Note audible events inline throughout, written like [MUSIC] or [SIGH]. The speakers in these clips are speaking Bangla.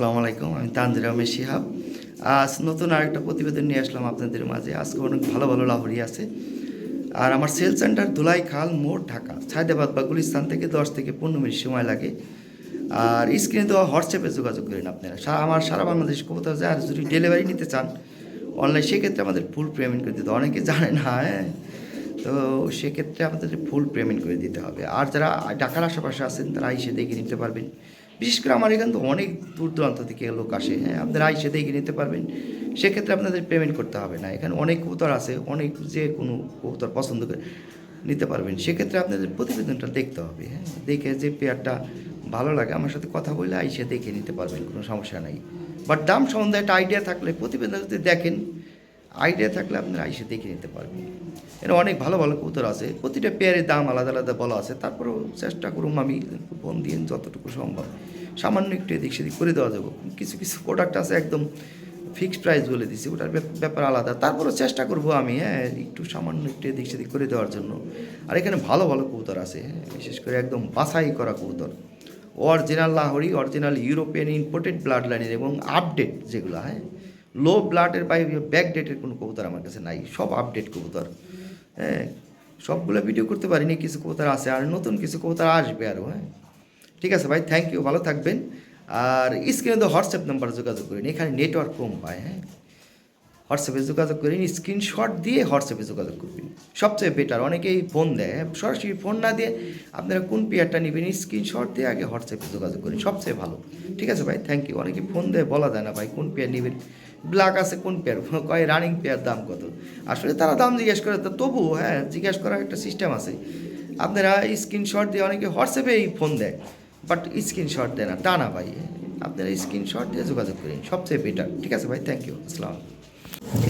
আসসালামু আলাইকুম, আমি তানজির আহমেদ শিহাব। আজ নতুন আরেকটা প্রতিবেদন নিয়ে আসলাম আপনাদের মাঝে। আজকে অনেক ভালো ভালো লাহরি আছে। আর আমার সেল সেন্টার ধুলাই খাল মোড়, ঢাকা। ছায়দাবাদ বা গুলিস্তান থেকে দশ থেকে পনেরো মিনিট সময় লাগে। আর স্ক্রিনে দেওয়া হোয়াটসঅ্যাপে যোগাযোগ করেন আপনারা। আমার সারা বাংলাদেশ কোথাও যায় আর যদি ডেলিভারি নিতে চান অনলাইন সেক্ষেত্রে আমাদের ফুল পেমেন্ট করে দিতে অনেকে জানে না হ্যাঁ। তো সেক্ষেত্রে আমাদের ফুল পেমেন্ট করে দিতে হবে। আর যারা ঢাকার আশেপাশে আছেন, তারা এসে দেখে নিতে পারবেন। বিশেষ করে আমার এখান তো অনেক দূর দূরান্ত থেকে লোক আসে হ্যাঁ আপনারা এসে দেখে নিতে পারবেন। সেক্ষেত্রে আপনাদের পেমেন্ট করতে হবে না, এখানে অনেক কবুতর আছে, অনেক যে কোনো কবুতর পছন্দ করে নিতে পারবেন। সেক্ষেত্রে আপনাদের প্রতিবেদনটা দেখতে হবে হ্যাঁ দেখে যে পেয়ারটা ভালো লাগে, আমার সাথে কথা বলে আইসে দেখে নিতে পারবেন, কোনো সমস্যা নাই। বাট দাম সম্বন্ধে একটা আইডিয়া থাকলে প্রতিবেদন যদি দেখেন আইডিয়া থাকলে আপনারা আইসে দেখে নিতে পারবেন। এর অনেক ভালো ভালো কবুতর আছে, প্রতিটা পেয়ারের দাম আলাদা আলাদা বলা আছে, তারপরেও চেষ্টা করুন আমি ফোন দিয়ে যতটুকু সম্ভব। সামান্য একটু এদিক সেদিক করে দেওয়া যাব। কিছু কিছু প্রোডাক্ট আছে একদম ফিক্সড প্রাইস বলে দিছি, ওটার ব্যাপার আলাদা। তারপরেও চেষ্টা করব আমি হ্যাঁ একটু সামান্য একটু এদিক সেদিক করে দেওয়ার জন্য। আর এখানে ভালো ভালো কবুতর আছে হ্যাঁ বিশেষ করে একদম বাছাই করা কবুতর। Original Lahori original European imported blood লাইনের এবং আপডেট যেগুলো হ্যাঁ লো ব্লাডের বা ব্যাক ডেটের কোনো কবুতর আমার কাছে নাই, সব আপডেট কবুতর হ্যাঁ সবগুলো ভিডিও করতে পারিনি, কিছু কবুতর আছে, আর নতুন কিছু কবুতর আসবে আরও হ্যাঁ। ঠিক আছে ভাই থ্যাংক ইউ ভালো থাকবেন। আর স্ক্রিনে তো হোয়াটসঅ্যাপ নাম্বারে যোগাযোগ করেন এখানে নেটওয়ার্ক কম পায় হ্যাঁ। হোয়াটসঅ্যাপে যোগাযোগ করেন স্ক্রিনশট দিয়ে হোয়াটসঅ্যাপে যোগাযোগ করবেন। সবচেয়ে বেটার অনেকেই ফোন দেয় হ্যাঁ, সরাসরি ফোন না দিয়ে আপনারা কোন পেয়ারটা নেবেন স্ক্রিনশট দিয়ে আগে হোয়াটসঅ্যাপে যোগাযোগ করেন সবচেয়ে ভালো। ঠিক আছে ভাই থ্যাংক ইউ অনেকে ফোন দেয় বলা যায় না ভাই কোন পেয়ার নেবেন। ব্ল্যাক আছে কোন পেয়ার [LAUGHS] কয় রানিং পেয়ার দাম কত? আসলে তারা দাম জিজ্ঞেস করে তবু হ্যাঁ জিজ্ঞেস করার একটা সিস্টেম আছে। আপনারা স্ক্রিনশট দিয়ে অনেকে হোয়াটসঅ্যাপেই ফোন দেয়। বাট স্ক্রিনশট দেয় না। তা না ভাই। আপনারা স্ক্রিনশট দিয়ে যোগাযোগ করেন। সবচেয়ে বেটার ঠিক আছে ভাই থ্যাংক ইউ আসসালাম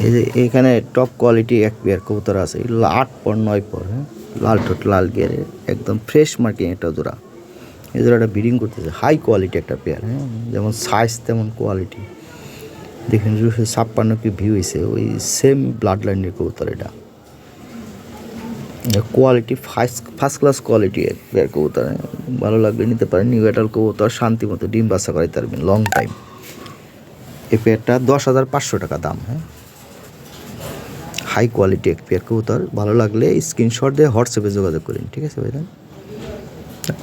এই যে এখানে টপ কোয়ালিটি এক পেয়ার কবুতর আছে। আট পর, নয় পর হ্যাঁ? লাল ঠোঁট, লাল গিয়ারে একদম ফ্রেশ মার্কিং একটা জোড়া। এই জোড়াটা ব্রিডিং করতেছে। হাই কোয়ালিটি একটা পেয়ার হ্যাঁ? যেমন সাইজ তেমন কোয়ালিটি দেখেন ছাপ্পান্ন কি ভিউ হয়েছে ওই সেম ব্লাড লাইনের কবুতর এটা। Quality first first class quality pair কবুতর। ভালো লাগলে নিতে পারেন। নিউ এটাল কবুতর, শান্তি মতো ডিম বাচ্চা করাইতে পারবেন লং টাইম এ পেয়ারটা দশ হাজার পাঁচশো টাকা দাম হ্যাঁ। হাই কোয়ালিটি এক পেয়ার কবুতর, ভালো লাগলে স্ক্রিনশট দিয়ে হোয়াটসঅ্যাপে যোগাযোগ করুন, ঠিক আছে ভাইজান?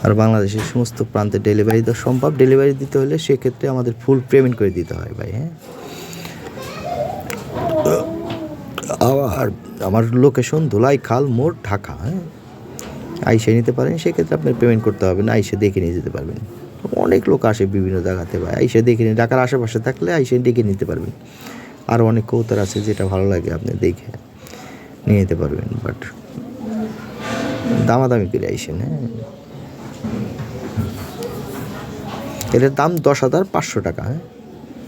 আর বাংলাদেশের সমস্ত প্রান্তে ডেলিভারি দেওয়া সম্ভব। ডেলিভারি দিতে হলে সেক্ষেত্রে আমাদের ফুল পেমেন্ট করে দিতে হয় ভাই হ্যাঁ আর আমার লোকেশন ধুলাই, খাল, মোড়, ঢাকা হ্যাঁ? আইসে নিতে পারেন, সেক্ষেত্রে আপনার পেমেন্ট করতে হবে না, আইসে দেখে নিয়ে যেতে পারবেন। অনেক লোক আসে বিভিন্ন জায়গাতে ভাই, আইসে দেখে নিয়ে, ঢাকার আশেপাশে থাকলে আইসে ডেকে নিতে পারবেন। আর অনেক কৌতার আছে যেটা ভালো লাগে, আপনি দেখে নিয়ে যেতে পারবেন বাট দামাদামি করে আইসেন হ্যাঁ? এটার দাম দশ হাজার পাঁচশো টাকা হ্যাঁ?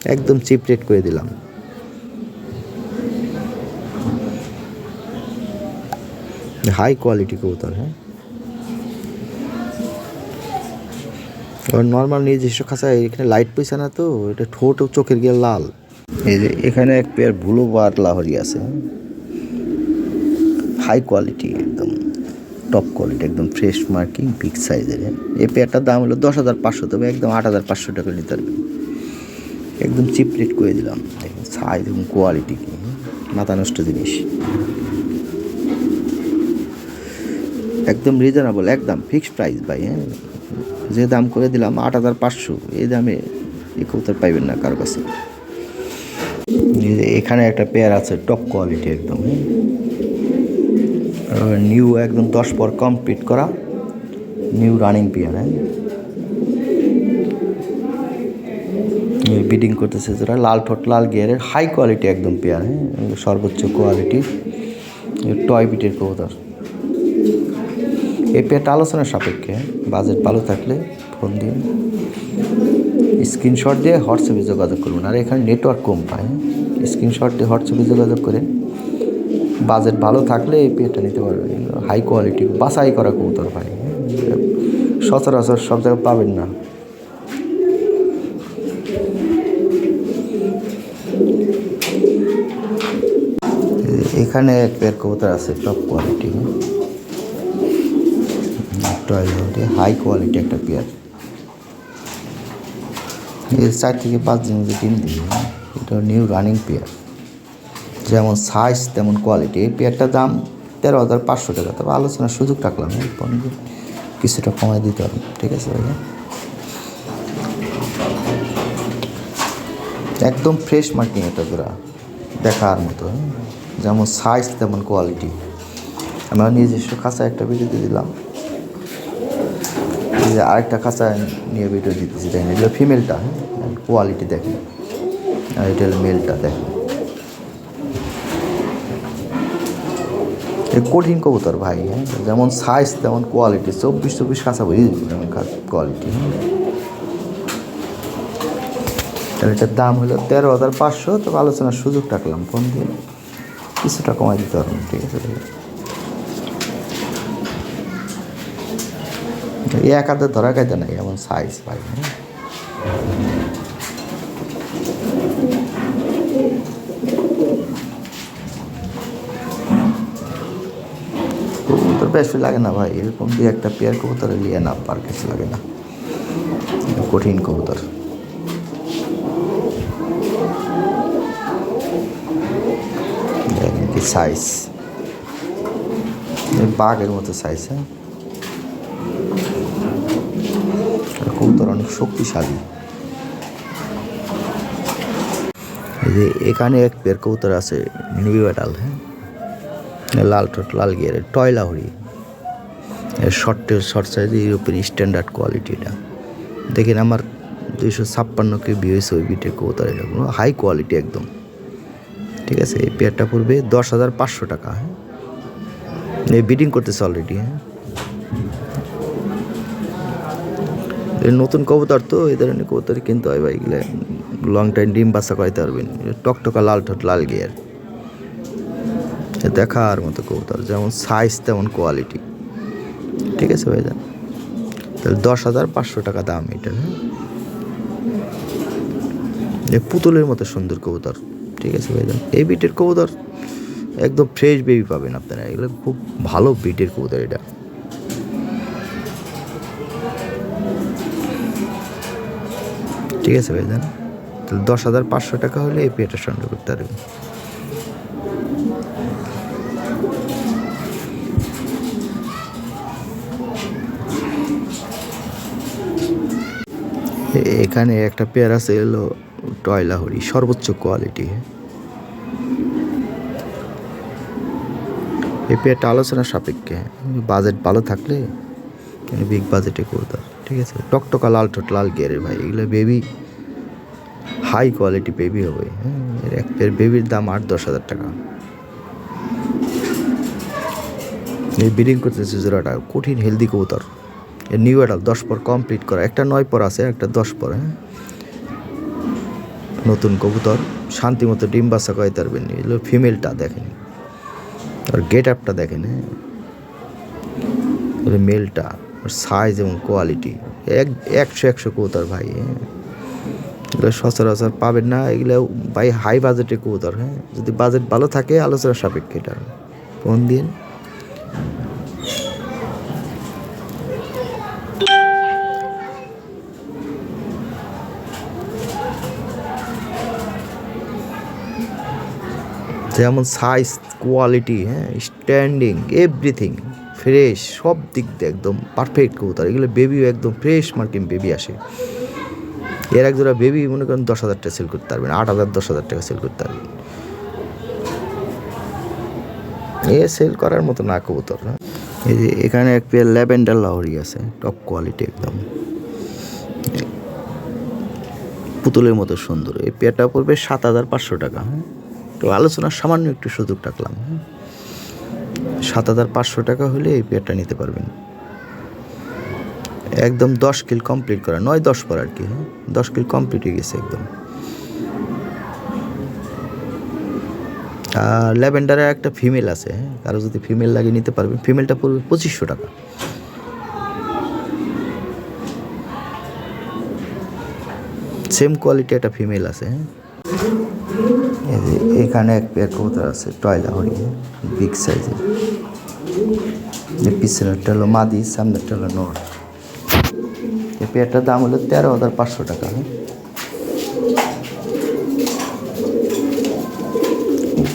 একদম চিপ রেট করে দিলাম। হাই কোয়ালিটি কবুতর হ্যাঁ। এবার নর্মাল নিজস্ব খাঁচা, এখানে লাইট পয়সা না তো, এটা ঠোঁট চোখের গিয়ে লাল। এই যে এখানে এক পেয়ার ব্লু বার লাহরি আছে হাই কোয়ালিটি একদম টপ কোয়ালিটি একদম ফ্রেশ মার্কিং বিগ সাইজের হ্যাঁ। এই পেয়ারটার দাম হলো দশ হাজার পাঁচশো, তবে একদম আট হাজার পাঁচশো টাকা নিতে পারবেন একদম চিপ রেট করে দিলাম। দেখুন সাইজ এবং কোয়ালিটি কি হ্যাঁ। মাথা নষ্ট জিনিস। একদম রিজনেবল একদম ফিক্সড প্রাইস ভাই হ্যাঁ? যে দাম করে দিলাম আট হাজার পাঁচশো, এই দামে এই কবুতর পাইবেন না কারও কাছে। এখানে একটা পেয়ার আছে টপ কোয়ালিটি একদম নিউ একদম দশ পর কমপ্লিট করা নিউ রানিং পেয়ার হ্যাঁ? বিডিং করতেছে যেটা লাল ঠোঁট, লাল গিয়ারের হাই কোয়ালিটি একদম পেয়ার হ্যাঁ? সর্বোচ্চ কোয়ালিটি টয় বিটের কবুতর। এই পেয়ারটা আলোচনার সাপেক্ষে বাজেট ভালো থাকলে ফোন দিন। স্ক্রিনশট দিয়ে হোয়াটসঅ্যাপে যোগাযোগ করুন। আর এখানে নেটওয়ার্ক কম পায়। স্ক্রিনশট দিয়ে হোয়াটসঅ্যাপে যোগাযোগ করেন। বাজেট ভালো থাকলে এই পেয়ারটা নিতে পারবেন। হাই কোয়ালিটি, বাছাই করা কবুতর ভাই। সচরাচর সব জায়গায় পাবেন না। এখানে এক পেয়ার কবুতর আছে টপ কোয়ালিটি টয়লেটে হাই কোয়ালিটি একটা পেয়ার এর চার থেকে পাঁচ দিন ডিম দিবে, এটা নিউ রানিং পেয়ার যেমন সাইজ তেমন কোয়ালিটি এই পেয়ারটার দাম তেরো হাজার পাঁচশো টাকা। তবে আলোচনার সুযোগ রাখলাম কিছুটা কমায় দিতে পারব ঠিক আছে ভাইয়া? একদম ফ্রেশ মার্কিং এটা জোড়া দেখার মতো? যেমন সাইজ তেমন কোয়ালিটি আমরা নিজস্ব খাঁচা একটা ভিডিও দিলাম। যে আরেকটা খাঁচা নিয়ে ভিডিও দিতেছি, দেখেন, এগুলো ফিমেলটা হ্যাঁ? কোয়ালিটি দেখেন। আর এটা মেলটা দেখেন। কঠিন কবুতর ভাই হ্যাঁ? যেমন সাইজ তেমন কোয়ালিটি চব্বিশ চব্বিশ কাঁচা যেমন কোয়ালিটি হ্যাঁ? তাহলে এটার দাম হলো তেরো হাজার পাঁচশো, তবে আলোচনার সুযোগ রাখলাম, ফোন দিয়ে। কিছুটা কমাই দিতে পারবেন ঠিক আছে ভাই এই এক হাতে ধরা কায়দা নাই, এমন সাইজ ভাই হ্যাঁ। কবুতর বেশি লাগে না ভাই, এরকম দিয়ে একটা পেয়ার কবুতর নিয়ে না পার কিছু লাগে না। কঠিন কবুতর। কি সাইজ বাঘের মতো সাইজ হ্যাঁ আর কবুতর অনেক শক্তিশালী। যে এখানে এক পেয়ার কবুতর আছে, নিবি বেটাল হ্যাঁ? লাল ঠোঁট, লাল গিয়ারের টয়লা হরি এর শর্টের শর্ট সাইজ ইউরোপের স্ট্যান্ডার্ড কোয়ালিটি এটা। দেখেন আমার দুইশো ছাপ্পান্ন কে বিএস ওই বিটের কবুতর, এটা কোনো হাই কোয়ালিটি একদম। ঠিক আছে, এই পেয়ারটা পড়বে দশ হাজার পাঁচশো টাকা হ্যাঁ? বিডিং করতেছে অলরেডি হ্যাঁ? নতুন কবুতর তো, এই ধরনের কবুতর কিনতে হয় ভাই, এগুলো লং টাইম ডিম বাচ্চা করাইতে পারবেন। টকটকা লাল ঠোঁট, লাল গিয়ার। দেখার মতো কবুতর, যেমন সাইজ তেমন কোয়ালিটি ঠিক আছে ভাই তাহলে দশ হাজার পাঁচশো টাকা দাম এটা হ্যাঁ? পুতুলের মতো সুন্দর কবুতর, ঠিক আছে ভাই এই বিটের কবুতর একদম ফ্রেশ বেবি পাবেন আপনারা, এগুলো খুব ভালো বিটের কবুতর এটা। ঠিক আছে ভাই তাহলে দশ হাজার পাঁচশো টাকা হলে এই পেয়েটা সংগ্রহ করতে পারবেন। এখানে একটা পেয়ার আছে এলো টয়লাহরি, সর্বোচ্চ কোয়ালিটি এই পেয়ারটা আলোচনা সাপেক্ষে বাজেট ভালো থাকলে বিগ বাজেটে করতে ঠিক আছে। টকটকা লাল ঠোঁট, লাল গিয়ারের ভাই, এগুলো বেবি হাই কোয়ালিটি বেবি হবে। হ্যাঁ এর এক পেয়ার বেবির দাম আট, দশ হাজার টাকা। এই ব্রিডিং করতেছে জোড়াটা কঠিন হেলদি কবুতর। এর নিউ অ্যাডাল দশ পর কমপ্লিট করা। একটা নয় পর আছে, একটা দশ পর হ্যাঁ। নতুন কবুতর, শান্তি মতো ডিম বাসা কয় তার পারবেন এগুলো ফিমেলটা দেখেন। আর গেট আপটা দেখেন হ্যাঁ। মেলটা ওর সাইজ এবং কোয়ালিটি এক, একশো একশো কবুতর ভাই হ্যাঁ। এগুলো সচরাচর পাবেন না, এগুলো ভাই হাই বাজেটে কবুতর হ্যাঁ। যদি বাজেট ভালো থাকে, আলোচনা সাপেক্ষে এটা। ফোন দিন। যেমন সাইজ কোয়ালিটি হ্যাঁ স্ট্যান্ডিং এভরিথিং ফ্রেশ সব দিক দিয়ে একদম পারফেক্ট কবুতর। এগুলো বেবিও একদম ফ্রেশ মার্কিং বেবি আসে। এর এক জোড়া বেবি মনে করেন দশ হাজার টাকা সেল করতে পারবেন, আট হাজার, দশ হাজার টাকা সেল করতে পারবেন। এ সেল করার মতো না কবুতর, না? এই যে এখানে এক পেয়ার ল্যাভেন্ডার লাহরি আছে টপ কোয়ালিটি একদম। পুতুলের মতো সুন্দর। এই পেয়ারটা পড়বে সাত হাজার পাঁচশো টাকা হ্যাঁ? তো আলোচনার সামান্য একটু সুযোগ রাখলাম হ্যাঁ? সাত হাজার পাঁচশো টাকা হলে এই পেয়ারটা নিতে পারবেন। একদম দশ কিল কমপ্লিট করা, নয়, দশ পর আর কি হ্যাঁ? দশ কিল কমপ্লিট হয়ে গেছে একদম। আর ল্যাভেন্ডারে একটা ফিমেল আছে হ্যাঁ? কারও যদি ফিমেল লাগে নিতে পারবেন, ফিমেলটা পড়বে পঁচিশশো টাকা। সেম কোয়ালিটি একটা ফিমেল আছে হ্যাঁ? এখানে এক পেয়ার কবুতর আছে, টয়লা হরি বিগ সাইজের পিছনেরটা হলো মাদি সামনেরটা হলো নোট এই পেয়ারটার দাম হলো তেরো হাজার পাঁচশো টাকা। হ্যাঁ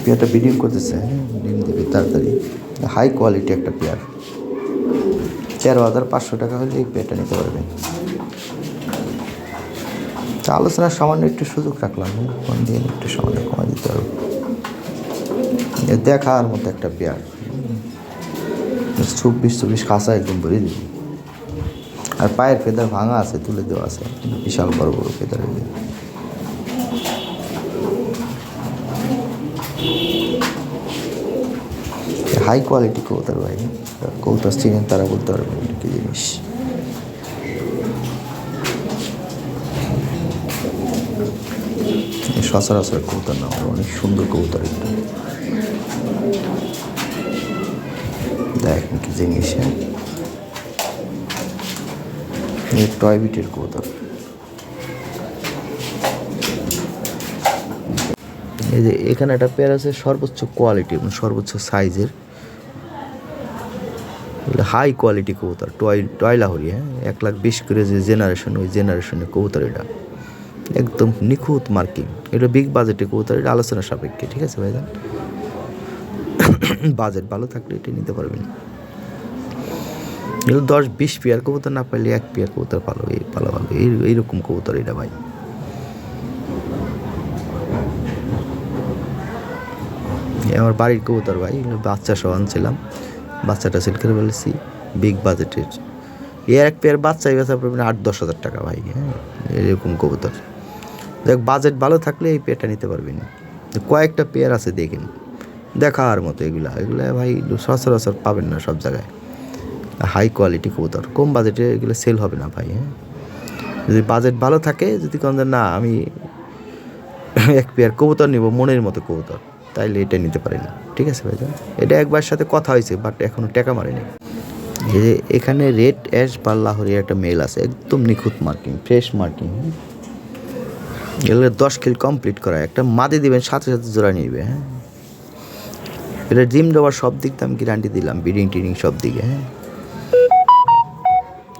পেয়ারটা বিডিং করতেছে ডিম দেবে তাড়াতাড়ি। হাই কোয়ালিটি একটা পেয়ার। তেরো হাজার পাঁচশো টাকা হলে এই পেয়ারটা নিতে পারবেন। আলোচনার সামান্য একটু সুযোগ রাখলাম হ্যাঁ, কোন দিন একটু সামান্য কমে দিতে পারব দেখার মতো একটা পেয়ার। চব্বিশ চব্বিশ কাঁচা একদম ভরে দিবি। আর পায়ের ফেদার ভাঙা আছে, তুলে দেওয়া আছে। বিশাল বড় বড় ফেদার। হাই কোয়ালিটি কৌতার ভাই। কৌতার চিনেন, তারা বলতে পারবেন এটা কি জিনিস। সচরাচর কৌতার না, অনেক সুন্দর কৌতার একটা দেখেন কি জিনিস হ্যাঁ এই টয় বিটের কৌতার এই যে এখানে একটা পেয়ার আছে সর্বোচ্চ কোয়ালিটি এবং সর্বোচ্চ সাইজের হাই কোয়ালিটি কবুতর টয় টয় লাহরি হ্যাঁ? এক লাখ বিশ করে যে জেনারেশন ওই জেনারেশনের কবুতর এটা। একদম নিখুঁত মার্কিং এটা বিগ বাজেটে কবুতর, এটা আলোচনা সাপেক্ষে, ঠিক আছে ভাইজান? বাজেট ভালো থাকলে এটা নিতে পারবেন। এগুলো দশ বিশ পেয়ার কবুতর না পাইলে এক পেয়ার কবুতর পালো এই পালা ভালো, এই এইরকম কবুতর এটা ভাই। আমার বাড়ির কবুতর ভাই বাচ্চা সহ আনছিলাম। বাচ্চাটা সেল করে ফেলেছি বিগ বাজেটের এর এক পেয়ার বাচ্চাই বেচা পড়বে আট দশ হাজার টাকা ভাই হ্যাঁ এরকম কবুতর। দেখ বাজেট ভালো থাকলে এই পেয়ারটা নিতে পারবেন। কয়েকটা পেয়ার আছে দেখেন। দেখার মতো এগুলা। এগুলো ভাই সচরাচর পাবেন না সব জায়গায়। হাই কোয়ালিটি কবুতর। কম বাজেটে এগুলো সেল হবে না ভাই হ্যাঁ? যদি বাজেট ভালো থাকে, যদি কোন না, আমি এক পেয়ার কবুতর নিব, মনের মতো কবুতর, তাইলে এটা নিতে পারি না। ঠিক আছে ভাইজান? এটা একবার সাথে কথা হয়েছে বাট এখনও টাকা মারেনি। যে এখানে রেড অ্যাশ বা লাহোরির একটা মেল আছে, একদম নিখুঁত মার্কিং ফ্রেশ মার্কিং এগুলো দশ কিল কমপ্লিট করা একটা মাদি দিবেন, সাথে সাথে জোড়া নিবে হ্যাঁ? এটা জিম দেওয়ার সব দিক আমি গ্যারান্টি দিলাম বিডিং টিডিং সব দিকে হ্যাঁ।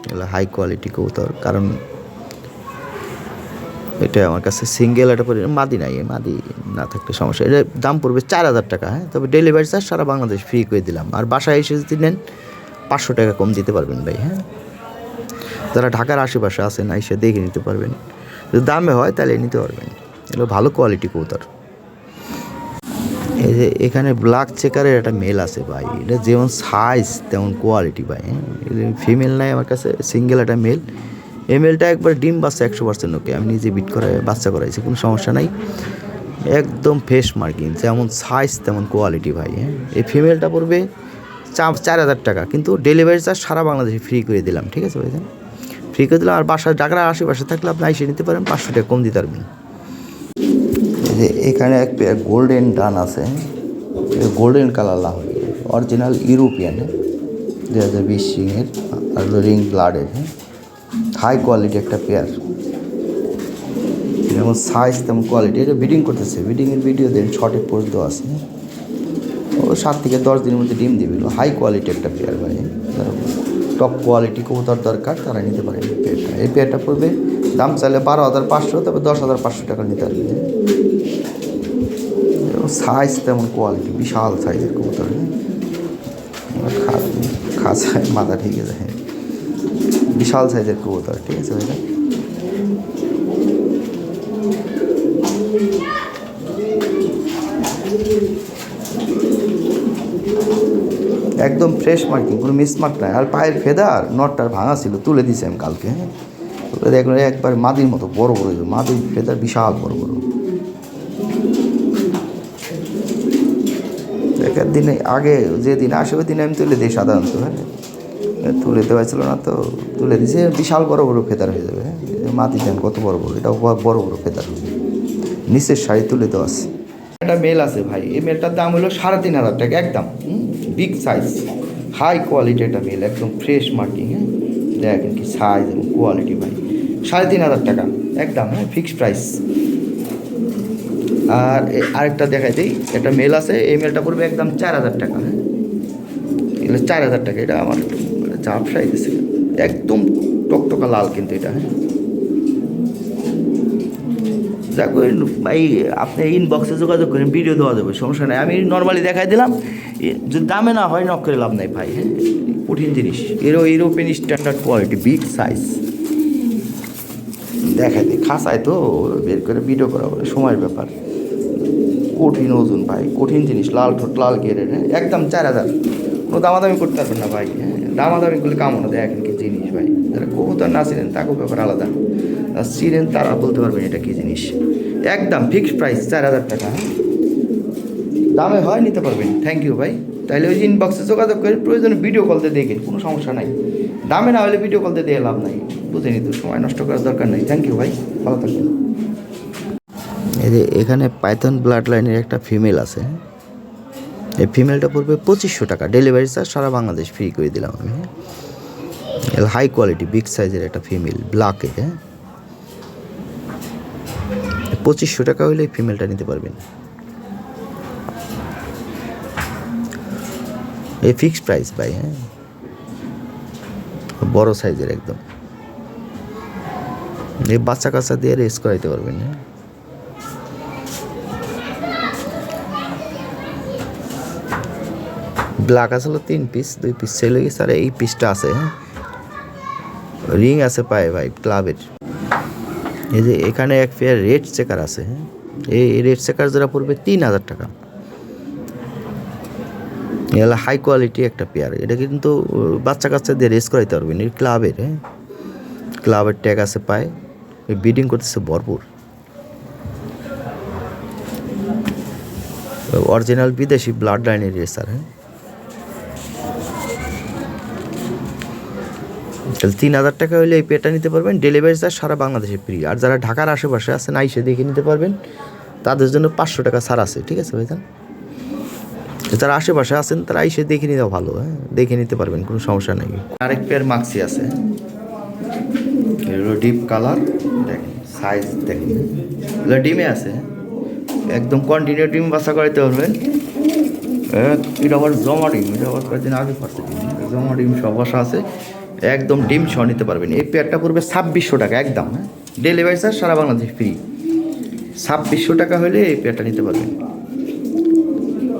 এগুলো হাই কোয়ালিটি কবুতর, কারণ এটা আমার কাছে সিঙ্গেল একটা পরি মাদি নাই মাদি না থাকলে সমস্যা এটা দাম পড়বে চার হাজার টাকা হ্যাঁ। তবে ডেলিভারি চার্জ সারা বাংলাদেশ ফ্রি করে দিলাম। আর বাসায় এসে যদি নেন, পাঁচশো টাকা কম দিতে পারবেন ভাই হ্যাঁ। যারা ঢাকার আশেপাশে আছেন, এসে দেখে নিতে পারবেন। যদি দামে হয়, তাহলে নিতে পারবেন। এগুলো ভালো কোয়ালিটি কৌতার এই যে এখানে ব্ল্যাক চেকারের একটা মেল আছে ভাই। এটা যেমন সাইজ তেমন কোয়ালিটি ভাই হ্যাঁ? ফিমেল নাই আমার কাছে সিঙ্গেল একটা মেল এই মেলটা একবার ডিম বাচ্চা একশো পার্সেন্ট ওকে, আমি নিজে বিট করে, বাচ্চা করাইছি, কোনো সমস্যা নাই। একদম ফ্রেশ মার্কিং যেমন সাইজ তেমন কোয়ালিটি ভাই হ্যাঁ? এই ফিমেলটা পড়বে চার হাজার টাকা, কিন্তু ডেলিভারি চার্জ সারা বাংলাদেশে ফ্রি করে দিলাম, ঠিক আছে ভাইজান? ফ্রি করে দিলাম, আর বাসায় ঢাকার আশেপাশে থাকলে আপনি এসে নিতে পারেন, পাঁচশো টাকা কম দিতে পারবেন। যে এখানে এক গোল্ডেন ডান আছে। Golden colour Lahori original European দু হাজার বিশ সিংয়ের আর রিং ব্লাডের হাই কোয়ালিটি একটা পেয়ার। যেমন সাইজ তেমন কোয়ালিটি এটা বিডিং করতেছে। বিডিংয়ের ভিডিও দেন শর্টে পোস্ট দেওয়া আছে। ও সাত থেকে দশ দিনের মধ্যে ডিম দিবে। হাই কোয়ালিটি একটা পেয়ার মানে টপ কোয়ালিটি কবুতর দরকার, তারা নিতে পারে এই পেয়ারটা। এই পেয়ারটা পড়বে, দাম চাইলে বারো হাজার পাঁচশো, তবে দশ হাজার পাঁচশো টাকা নিতে পারবে। সাইজ তেমন কোয়ালিটি বিশাল সাইজের কবুতর হ্যাঁ? খাঁচায় মাথা ঠিক আছে হ্যাঁ। বিশাল সাইজের কবুতর, ঠিক আছে ভাইটা একদম ফ্রেশ মার্কিং কোনো মিসমার্ক নাই। আর পায়ের ফেদার নটটার ভাঙা ছিল, তুলে দিছি আমি কালকে হ্যাঁ। দেখলাম একবার মাদির মতো বড় বড় মাদির ফেদার বিশাল বড় বড় দেখার দিনে, আগে যে দিন আসে ওই দিনে আমি তুলে দিই সাধারণত হ্যাঁ। তুলে দেওয়া ছিল না তো, তুলে দিয়েছে। বিশাল বড় বড় ফেদার হয়ে যাবে হ্যাঁ। মাটি দেন কত বড় বড় এটাও বড় বড় ফেদার নিচের শাড়ি তুলে দেওয়া আছে। একটা মেল আছে ভাই, এই মেলটার দাম হলো সাড়ে তিন হাজার টাকা একদম বিগ সাইজ হাই কোয়ালিটি একটা মেল, একদম ফ্রেশ মার্কিং হ্যাঁ দেখেন কি সাইজ এবং কোয়ালিটি ভাই। সাড়ে তিন হাজার টাকা, একদম হ্যাঁ ফিক্সড প্রাইস আর আরেকটা দেখাই দিই। একটা মেল আছে, এই মেলটা পড়বে একদম চার হাজার টাকা হ্যাঁ? চার হাজার টাকা, এটা আমার একটু মানে দিচ্ছে একদম টকটকা লাল কিন্তু এটা হ্যাঁ? যাক ভাই, আপনি ইনবক্সে যোগাযোগ করেন ভিডিও দেওয়া যাবে, সমস্যা নাই। আমি নর্মালি দেখাই দিলাম যদি দামে না হয় নক করে লাভ নাই, ভাই হ্যাঁ? কঠিন জিনিস। এরও European standard quality big size দেখাই দিই খাসায় তো, বের করে ভিডিও করা সময়ের ব্যাপার। কঠিন ওজন ভাই, কঠিন জিনিস, লাল ঠোঁট, লাল গেরের হ্যাঁ একদম চার হাজার। কোনো দামাদামি করতে পারবেন না ভাই হ্যাঁ দামাদামি করলে কামো না দেখেন কি জিনিস ভাই। যারা কবুতর না ছিলেন তাকেও ব্যাপার আলাদা। আর ছিলেন তারা বলতে পারবেন এটা কি জিনিস। একদম ফিক্সড প্রাইস চার হাজার টাকা হ্যাঁ। দামে হয় নিতে পারবেন থ্যাংক ইউ ভাই। তাহলে ওই ইনবক্সে যোগাযোগ করে প্রয়োজনে ভিডিও কলতে দেখেন, কোনো সমস্যা নাই। দামে না হলে ভিডিও কলতে দিয়ে লাভ নাই, বুঝেনি তো, সময় নষ্ট করার দরকার নেই। থ্যাংক ইউ ভাই, ভালো থাকবেন। এখানে পাইথন ব্লাড লাইনের একটা ফিমেল আছে। এই ফিমেলটা পড়বে পঁচিশশো টাকা। ডেলিভারি চার্জ সারা বাংলাদেশ ফ্রি করে দিলাম আমি। হাই কোয়ালিটি, বিগ সাইজের একটা ফিমেল ব্ল্যাকের হ্যাঁ? পঁচিশশো টাকা হলে এই ফিমেলটা নিতে পারবেন। এই ফিক্সড প্রাইস ভাই হ্যাঁ? বড় সাইজের একদম। এই বাচ্চা কাচ্চা দিয়ে রেস করাইতে পারবেন হ্যাঁ? ব্ল্যাক আসলে তিন পিস দুই পিস সেল গেছে, আর এই পিসটা আছে হ্যাঁ? রিং আছে পায়ে ভাই ক্লাবের এই যে এখানে এক পেয়ার রেড চেকার আছে হ্যাঁ? এই রেড চেকার যারা পড়বে তিন হাজার টাকা। এগুলো হাই কোয়ালিটি একটা পেয়ার এটা কিন্তু বাচ্চা কাচ্চা দিয়ে রেস করাইতে পারবেন, এই ক্লাবের হ্যাঁ? ক্লাবের ট্যাগ আছে পায়ে বিডিং করতেছে ভরপুর। অরিজিনাল বিদেশি ব্লাড লাইনের রেসার হ্যাঁ? তাহলে তিন হাজার টাকা হলে এই পেটা নিতে পারবেন। ডেলিভারি চার্জ সারা বাংলাদেশে ফ্রি আর যারা ঢাকার আশেপাশে আছেন, আইসে দেখে নিতে পারবেন। তাদের জন্য পাঁচশো টাকা ছাড় আছে। ঠিক আছে ভাইজান? যারা আশেপাশে আছেন, তারা আইসে দেখে নিতে ভালো হ্যাঁ? দেখে নিতে পারবেন, কোনো সমস্যা নেই। আরেক পেয়ার মাক্সি আছে। ডিপ কালার দেখেন সাইজ দেখেন। এগুলো ডিমে আছে। একদম কন্টিনিউ ডিম বাসা করাইতে পারবেন। এটা আবার জমা ডিম। এটা আবার কয়েকদিন আগে পারছে জমা ডিম সব বাসা আছে। একদম ডিম সহ নিতে পারবেন। এই পেয়ারটা পড়বে ছাব্বিশশো টাকা, একদম হ্যাঁ? ডেলিভারি চার্জ সারা বাংলাদেশ ফ্রি ছাব্বিশশো টাকা হলে এই পেয়ারটা নিতে পারবেন।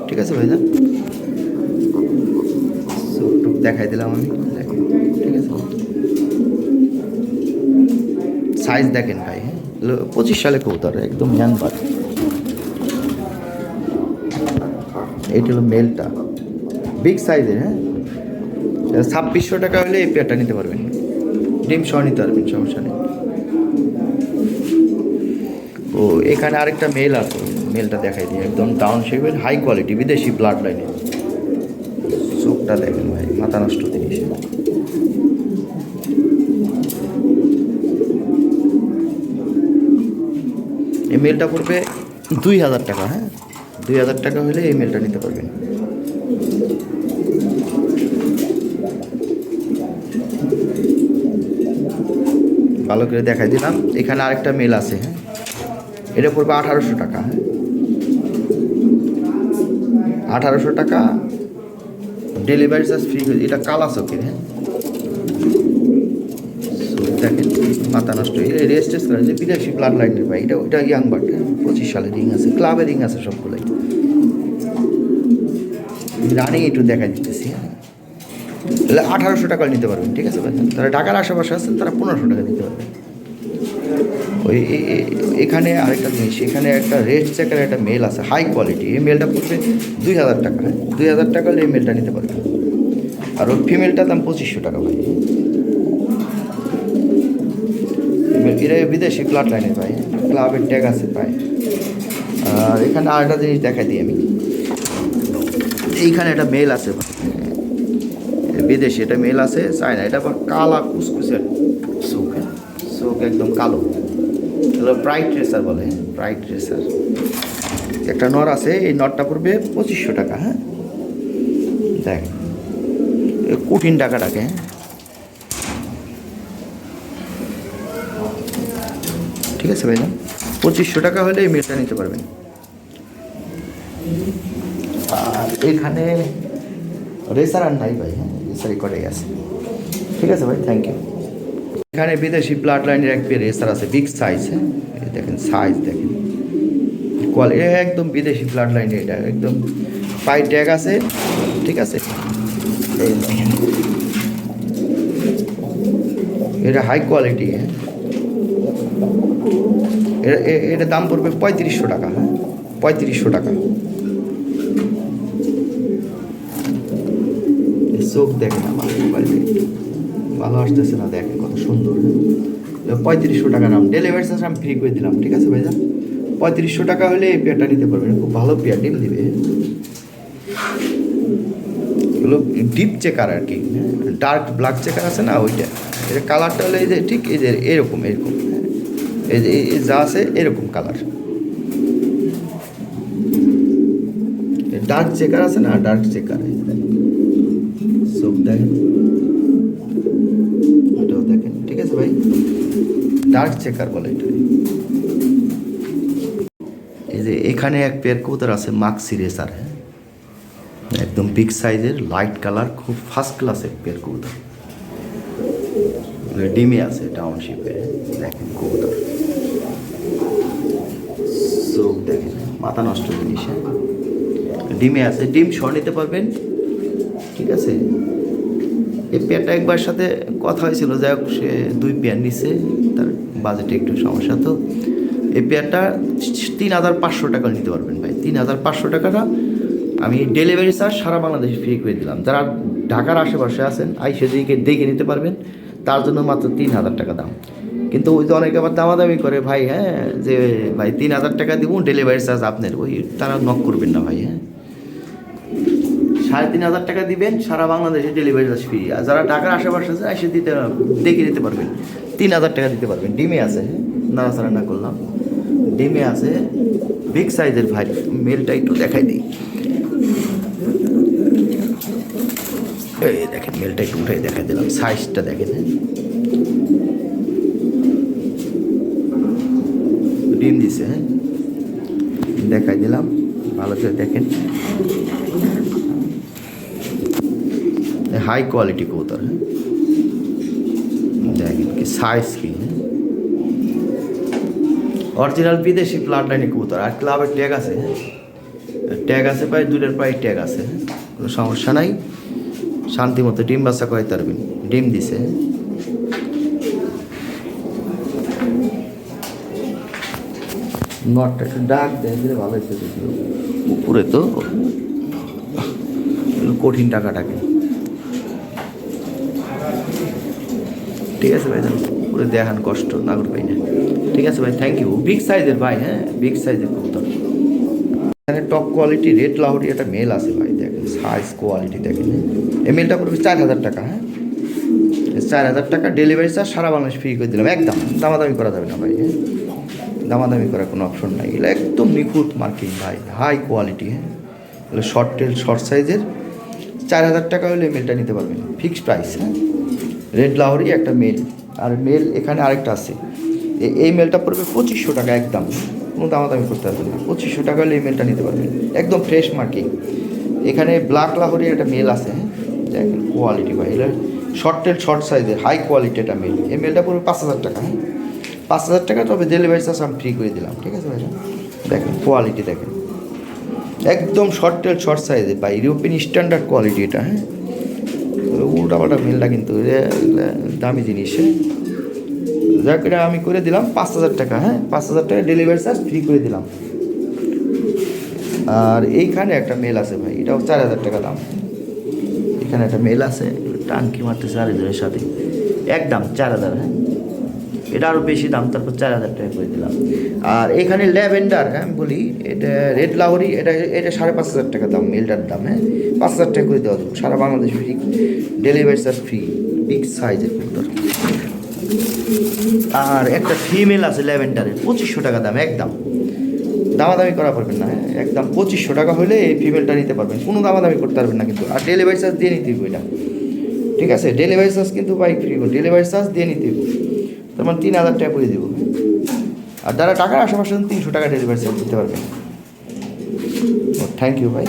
ঠিক আছে ভাইজান? দেখাই দিলাম আমি। ঠিক আছে? সাইজ দেখেন ভাই হ্যাঁ? পঁচিশ সালে কবুতর, একদম ইয়াং বাট এইটা হলো মেলটা বিগ সাইজের হ্যাঁ? ছাব্বিশশো টাকা হলে এই পেয়ারটা নিতে পারবেন। ডিম সহ নিতে পারবেন, সমস্যা নেই। ও, এখানে আরেকটা মেল আছে মেলটা দেখাই দিই। একদম ডাউন শেপের হাই কোয়ালিটি বিদেশি ব্লাড লাইনের চোখটা দেখেন ভাই, মাথা নষ্ট জিনিস এই মেলটা পড়বে দুই হাজার টাকা হ্যাঁ? দুই হাজার টাকা হলে এই মেলটা নিতে পারবেন। ভালো করে দেখাই দিলাম। এখানে আরেকটা মেল আছে হ্যাঁ? এটা পড়বে আঠারোশো টাকা হ্যাঁ? আঠারোশো টাকা। ডেলিভারি চার্জ ফ্রি এটা কালা চোখের হ্যাঁ? দেখেন, মাথা নষ্ট রেস্ট টেস্ট করে যে বিদেশি ব্লাড লাইনের ভাই, এটা ওইটা ইয়াং বাট পঁচিশ সালে রিং আছে ক্লাবে রিং আছে সবগুলোই। রানিং একটু দেখা দিতেছি হ্যাঁ? তাহলে আঠারোশো টাকা নিতে পারবেন, ঠিক আছে তারা ঢাকার আশেপাশে আছেন তারা পনেরোশো টাকা নিতে পারবেন ওই এখানে আরেকটা জিনিস, এখানে একটা রেড চেকার একটা মেল আছে, হাই কোয়ালিটি। এই মেলটা পড়বে দুই হাজার টাকা। দুই হাজার টাকা হলে এই মেলটা নিতে পারবেন আর ওই ফিমেলটার দাম পঁচিশশো টাকা ভাই। এরা বিদেশি ক্লাব লাইনের ভাই ক্লাবের ট্যাগ আছে ভাই আর এখানে আরেকটা জিনিস দেখাই দিই আমি। এইখানে একটা মেল আছে বিদেশি, এটা মেল আছে চায়না এটা আবার কালা কুসকুসের চোখ হ্যাঁ? চোখ একদম কালো। ব্রাইট রেসার বলে ব্রাইট রেসার একটা নর আছে, এই নটটা পড়বে পঁচিশশো টাকা হ্যাঁ? দেখ কঠিন টাকাটাকে হ্যাঁ? ঠিক আছে ভাইজান, পঁচিশশো টাকা হলে এই মেলটা নিতে পারবেন। আর এখানে রেসার আর নাই ভাই হ্যাঁ? রেসারই করেই আছে ঠিক আছে ভাই থ্যাংক ইউ এখানে বিদেশি ব্লাড লাইনের এক পেয়ে রেসার আছে বিগ সাইজ হ্যাঁ? দেখেন সাইজ দেখেন। কোয়ালিটি একদম বিদেশি ব্লাড লাইনের এটা, একদম পাই ট্যাগ আছে, ঠিক আছে? এটা হাই কোয়ালিটি হ্যাঁ? এটা দাম পড়বে পঁয়ত্রিশশো টাকা হ্যাঁ? পঁয়ত্রিশশো টাকা। চোখ দেখেন আমার মোবাইলে ভালো আসতেছে না দেখেন কত সুন্দর। পঁয়ত্রিশশো টাকা দাম। ডেলিভারি চার্জ আমি ফ্রি করে দিলাম, ঠিক আছে ভাইজা পঁয়ত্রিশশো টাকা হলে এই পেয়ারটা নিতে পারবেন। খুব ভালো পেয়ার, ডিম দিবে। এগুলো ডিপ চেকার আর কি ডার্ক ব্ল্যাক চেকার আছে না, ওইটা। এটা কালারটা হলো এই যে ঠিক এই যে এরকম এরকম এই যে, এই যা আছে এরকম কালার ডার্ক চেকার আছে না ডার্ক চেকার সব দেখেন এটাও দেখেন ঠিক আছে ভাই ডার্ক চেকার বলে এই যে এখানে এক পেয়ার কবুতর আছে মাক্সি রেসার হ্যাঁ? একদম বিগ সাইজের লাইট কালার খুব ফার্স্ট ক্লাসের পেয়ার কবুতর। মানে ডিমে আছে টাউনশিপে দেখেন কবুতর। চোখ দেখেন, মাথা নষ্ট জিনিস হ্যাঁ। ডিমে আছে, ডিম সহ নিতে পারবেন, ঠিক আছে? এই পেয়ারটা একবার সাথে কথা হয়েছিল, যাই হোক, সে দুই পেয়ার নিছে, তার বাজেটে একটু সমস্যা। তো এই পেয়ারটা তিন হাজার পাঁচশো টাকা নিতে পারবেন ভাই। তিন হাজার পাঁচশো টাকাটা আমি ডেলিভারি চার্জ সারা বাংলাদেশে ফ্রি করে দিলাম। যারা ঢাকার আশেপাশে আছেন, আইসে দিকে দেখে নিতে পারবেন। তার জন্য মাত্র তিন হাজার টাকা দাম। কিন্তু ওই তো অনেকে আবার দামাদামি করে, ভাই হ্যাঁ যে ভাই তিন হাজার টাকা দিব ডেলিভারি চার্জ আপনার ওই তারা নক করবেন না ভাই হ্যাঁ। সাড়ে তিন হাজার টাকা দিবেন, সারা বাংলাদেশে ডেলিভারি চার্জ ফ্রি আর যারা ঢাকার আশেপাশে আছে এসে দিতে, দেখে নিতে পারবেন। তিন হাজার টাকা দিতে পারবেন। ডিমে আছে? নাড়াচাড়া না করলাম। ডিমে আছে বিগ সাইজের ভাই মেলটা একটু দেখাই দিই। দেখেন, মেলটা একটু উঠাই দেখাই দিলাম। সাইজটা দেখেন হ্যাঁ? ডিম দিছে হ্যাঁ। দেখাই দিলাম, ভালো করে দেখেন। হাই কোয়ালিটি কবুতর হ্যাঁ। সাইজ কি অরিজিনাল বিদেশি প্লাট লাইনে কবুতর, আর ক্লাবের ট্যাগ আছে। ট্যাগ আছে প্রায় দুটোর প্রায় ট্যাগ আছে? কোনো সমস্যা নাই। শান্তি মতো ডিম বাচ্চা করাইতে পারবেন। ডিম দিছে? নটটা একটু ডাক দেয়, দিলে ভালো দেখল উপরে তো। কঠিন টাকাটাকে। ঠিক আছে ভাই পুরো দেখান কষ্ট, না করে পাই না। ঠিক আছে ভাই থ্যাংক ইউ বিগ সাইজের ভাই হ্যাঁ? বিগ সাইজের কবুতর। এখানে টপ কোয়ালিটি রেড লাহোরি একটা মেল আছে ভাই, দেখেন সাইজ কোয়ালিটি দেখেন? এই মেলটা পড়বে চার হাজার টাকা হ্যাঁ? চার হাজার টাকা ডেলিভারি চার্জ সারা বাংলাদেশ ফ্রি করে দিলাম, একদম। দামাদামি করা যাবে না ভাই হ্যাঁ? দামাদামি করার কোনো অপশন নাই। এগুলো একদম নিখুঁত মার্কিং ভাই হাই কোয়ালিটি হ্যাঁ? এগুলো শর্ট টেল শর্ট সাইজের চার হাজার টাকা হলে মেলটা নিতে পারবেন ফিক্সড প্রাইস হ্যাঁ? রেড লাহোরি একটা মেল, আর মেল এখানে আরেকটা আছে। এই মেলটা পড়বে পঁচিশশো টাকা একদম। কোনো দামাদামি করতে পারবেন না। পঁচিশশো টাকা হলে এই মেলটা নিতে পারবেন। একদম ফ্রেশ মার্কিং এখানে ব্ল্যাক লাহোরি একটা মেল আছে হ্যাঁ? কোয়ালিটি ভাই, এটা শর্ট টেল শর্ট সাইজের হাই কোয়ালিটি একটা মেল। এই মেলটা পড়বে পাঁচ হাজার টাকা হ্যাঁ? পাঁচ হাজার টাকা, তবে ডেলিভারি চার্জ আমি ফ্রি করে দিলাম, ঠিক আছে ভাই? দেখেন কোয়ালিটি দেখেন। একদম শর্ট টেল শর্ট সাইজে বা ইউরোপিয়ান স্ট্যান্ডার্ড কোয়ালিটি এটা হ্যাঁ? উল্টাপাল্টা মেলটা কিন্তু দামি জিনিস। যাক, এটা আমি করে দিলাম পাঁচ হাজার টাকা হ্যাঁ? পাঁচ হাজার টাকা ডেলিভারি চার্জ ফ্রি করে দিলাম। আর এইখানে একটা মেল আছে ভাই, এটাও চার হাজার টাকা দাম। এখানে একটা মেল আছে টাঙ্কি মারতেছে আরেকজনের সাথে। একদম চার হাজার হ্যাঁ? এটা আরও বেশি দাম, তারপর চার হাজার টাকা করে দিলাম। আর এখানে ল্যাভেন্ডার হ্যাঁ আমি বলি, এটা রেড লাহোরি, এটা এটা সাড়ে পাঁচ হাজার টাকা দাম, মেলটার দাম হ্যাঁ পাঁচ হাজার টাকা করে দেওয়া যাবে। সারা Bangladesh free, delivery charge free, big সাইজের কবুতর আর একটা ফিমেল আছে ল্যাভেন্ডারের, পঁচিশশো টাকা দাম, একদম। দামাদামি করা পারবেন না হ্যাঁ? একদম পঁচিশশো টাকা হলে এই ফিমেলটা নিতে পারবেন, কোনো দামাদামি করতে পারবেন না কিন্তু। আর ডেলিভারি চার্জ দিয়ে নিতে হবে এটা। ঠিক আছে, ডেলিভারি চার্জ কিন্তু বাইক ফ্রি ডেলিভারি চার্জ দিয়ে নিতে হবে তার মানে তিন হাজার টাকা করে দেবো। আর যারা টাকার আশেপাশে তিনশো টাকা ডেলিভারি চার্জ দিতে পারবেন। থ্যাংক ইউ ভাই